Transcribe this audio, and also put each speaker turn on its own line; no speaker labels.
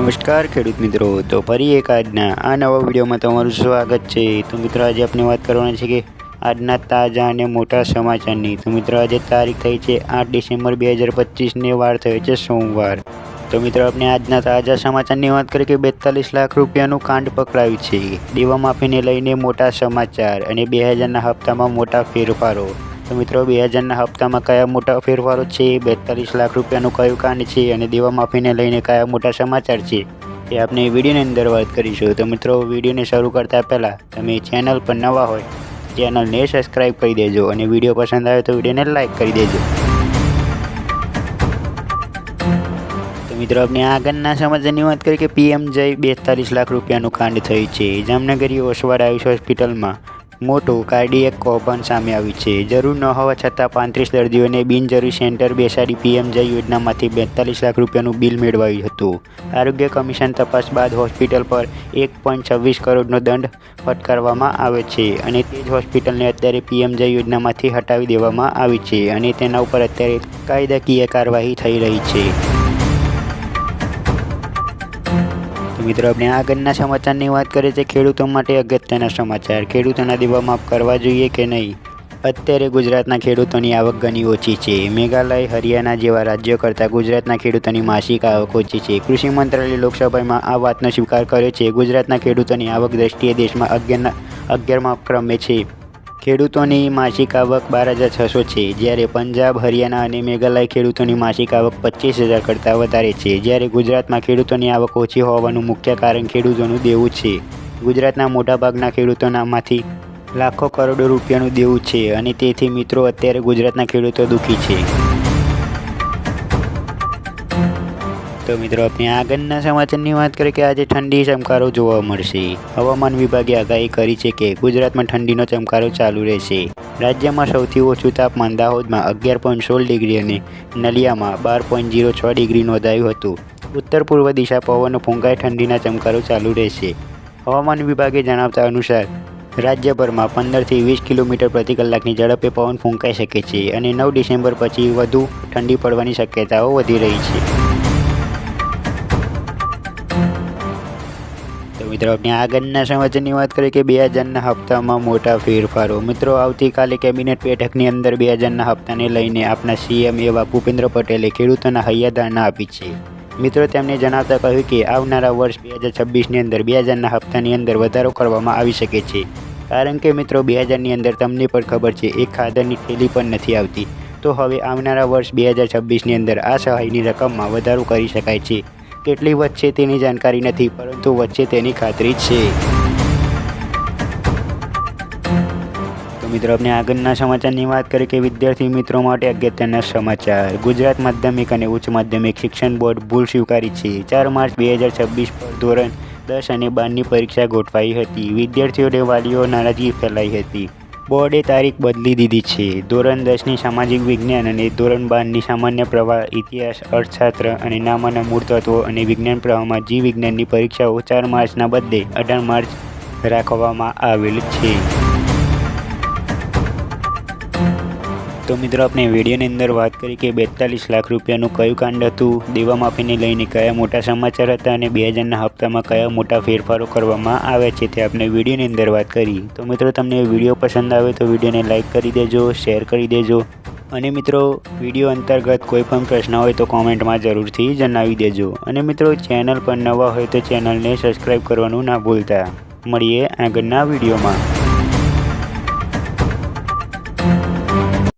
નમસ્કાર, ખેડૂત મિત્રો. તો ફરી એક આજના, આ નવા વિડીયોમાં તમારું સ્વાગત છે. તો મિત્રો, આજે આપણે વાત કરવાની છે કે આજના તાજા અને મોટા સમાચારની. તો મિત્રો, આજે તારીખ થઈ છે આઠ ડિસેમ્બર બે હજાર પચીસને, વાર થયો છે સોમવાર. તો મિત્રો, આપણે આજના તાજા સમાચારની વાત કરીએ કે બેતાલીસ લાખ રૂપિયાનું કાંડ પકડાયું છે. દેવા માફીને લઈને મોટા સમાચાર અને બે હજારના હપ્તામાં મોટા ફેરફારો. તો મિત્રો, બે હજારના હપ્તામાં કયા મોટા ફેરફારો છે? બેતાલીસ લાખ રૂપિયાનું કયું કાંડ છે? અને દેવા માફીને લઈને કયા મોટા સમાચાર છે? એ આપણે વિડીયોની અંદર વાત કરીશું. તો મિત્રો, વિડીયોને શરૂ કરતાં પહેલાં તમે ચેનલ પર નવા હોય, ચેનલને સબસ્ક્રાઈબ કરી દેજો અને વીડિયો પસંદ આવે તો વિડીયોને લાઈક કરી દેજો. તો મિત્રો, આપણે આગળના સમાચારની વાત કરીએ કે પીએમ જય બેતાલીસ લાખ રૂપિયાનું કાંડ થયું છે. જામનગરી ઓસવાડ આયુષ હોસ્પિટલમાં મોટું કાર્ડિયક કૌભાંડ સામે આવ્યું છે. જરૂર ન હોવા છતાં પાંત્રીસ દર્દીઓને બિનજરૂરી સેન્ટર બેસાડી પીએમજય યોજનામાંથી બેતાલીસ લાખ રૂપિયાનું બિલ મેળવાયું હતું. આરોગ્ય કમિશન તપાસ બાદ હોસ્પિટલ પર એક પોઈન્ટ છવ્વીસ કરોડનો દંડ ફટકારવામાં આવે છે અને તે જ હોસ્પિટલને અત્યારે પીએમ જય યોજનામાંથી હટાવી દેવામાં આવી છે અને તેના ઉપર અત્યારે કાયદાકીય કાર્યવાહી થઈ રહી છે. તો મિત્રો આપણે આગળના સમાચારની વાત કરીએ છીએ ખેડૂતો માટે અગત્યના સમાચાર. ખેડૂતોના દેવા માફ કરવા જોઈએ કે નહીં? અત્યારે ગુજરાતના ખેડૂતોની આવક ઘણી ઓછી છે. મેઘાલય, હરિયાણા જેવા રાજ્યો કરતાં ગુજરાતના ખેડૂતોની માસિક આવક ઓછી છે. કૃષિ મંત્રાલયે લોકસભામાં આ વાતનો સ્વીકાર કર્યો છે. ગુજરાતના ખેડૂતોની આવક દ્રષ્ટિએ દેશમાં અગિયારના અગિયારમાં ક્રમે છે. ખેડૂતોની માસિક આવક બાર હજાર છસો છે. જ્યારે પંજાબ, હરિયાણા અને મેઘાલય ખેડૂતોની માસિક આવક પચીસ હજાર કરતાં વધારે છે. જ્યારે ગુજરાતમાં ખેડૂતોની આવક ઓછી હોવાનું મુખ્ય કારણ ખેડૂતોનું દેવું છે. ગુજરાતના મોટાભાગના ખેડૂતોનામાંથી લાખો કરોડો રૂપિયાનું દેવું છે અને તેથી મિત્રો, અત્યારે ગુજરાતના ખેડૂતો દુઃખી છે. તો મિત્રો, આપણે આગળના સમાચારની વાત કરીએ કે આજે ઠંડી ચમકારો જોવા મળશે. હવામાન વિભાગે આગાહી કરી છે કે ગુજરાતમાં ઠંડીનો ચમકારો ચાલુ રહેશે. રાજ્યમાં સૌથી ઓછું તાપમાન દાહોદમાં અગિયાર પોઈન્ટ સોળ ડિગ્રી અને નલિયામાં બાર પોઈન્ટ જીરો છ ડિગ્રી નોંધાયું હતું. ઉત્તર પૂર્વ દિશા પવનો ફૂંકાય ઠંડીના ચમકારો ચાલુ રહેશે. હવામાન વિભાગે જણાવતા અનુસાર, રાજ્યભરમાં પંદરથી વીસ કિલોમીટર પ્રતિ કલાકની ઝડપે પવન ફૂંકાઈ શકે છે અને નવ ડિસેમ્બર પછી વધુ ઠંડી પડવાની શક્યતાઓ વધી રહી છે. મિત્રો, આપણે આગળના સમાચારની વાત કરીએ કે બે હજારના હપ્તામાં મોટા ફેરફારો. મિત્રો, આવતીકાલે કેબિનેટ બેઠકની અંદર બે હજારના હપ્તાને લઈને આપણા સીએમ એવા ભૂપેન્દ્ર પટેલે ખેડૂતોના હૈયાધારણા આપી છે. મિત્રો, તેમણે જણાવતા કહ્યું કે આવનારા વર્ષ બે હજાર છવ્વીસની અંદર બે હજારના હપ્તાની અંદર વધારો કરવામાં આવી શકે છે. કારણ કે મિત્રો બે હજારની અંદર તમને પણ ખબર છે, એક ખાતરની થેલી પણ નથી આવતી. તો હવે આવનારા વર્ષ બે હજાર છવ્વીસની અંદર આ સહાયની રકમમાં વધારો કરી શકાય છે. કેટલી વચ્ચે તેની જાણકારી નથી, પરંતુ વચ્ચે તેની ખાતરી છે. મિત્રો, આપણે આગળના સમાચારની વાત કરીએ કે વિદ્યાર્થી મિત્રો માટે અગત્યના સમાચાર. ગુજરાત માધ્યમિક અને ઉચ્ચ માધ્યમિક શિક્ષણ બોર્ડ ભૂલ સ્વીકારી છે. ચાર માર્ચ બે હજાર છવ્વીસ પર ધોરણ દસ અને બારની પરીક્ષા ગોઠવાઈ હતી. વિદ્યાર્થીઓને વાલીઓ નારાજગી ફેલાઈ હતી. બોર્ડે તારીખ બદલી દીધી છે. ધોરણ દસની સામાજિક વિજ્ઞાન અને ધોરણ બારની સામાન્ય પ્રવાહ, ઇતિહાસ, અર્થશાસ્ત્ર અને નામાના મૂળ તત્વો અને વિજ્ઞાન પ્રવાહમાં જીવ વિજ્ઞાનની પરીક્ષાઓ ચાર માર્ચના બદલે અઢાર માર્ચ રાખવામાં આવેલ છે. તો મિત્રો, આપણે વિડીયોની અંદર વાત કરી કે બેતાલીસ લાખ રૂપિયાનું કયું કાંડ હતું? દેવા માફીને લઈને કયા મોટા સમાચાર હતા અને બે હજારના હપ્તામાં કયા મોટા ફેરફારો કરવામાં આવ્યા છે તે આપણે વિડીયોની અંદર વાત કરી. તો મિત્રો, તમને વીડિયો પસંદ આવે તો વિડીયોને લાઇક કરી દેજો, શેર કરી દેજો અને મિત્રો, વીડિયો અંતર્ગત કોઈ પણ પ્રશ્ન હોય તો કોમેન્ટમાં જરૂરથી જણાવી દેજો. અને મિત્રો, ચેનલ પર નવા હોય તો ચેનલને સબસ્ક્રાઈબ કરવાનું ના ભૂલતા. મળીએ આગળના વિડીયોમાં.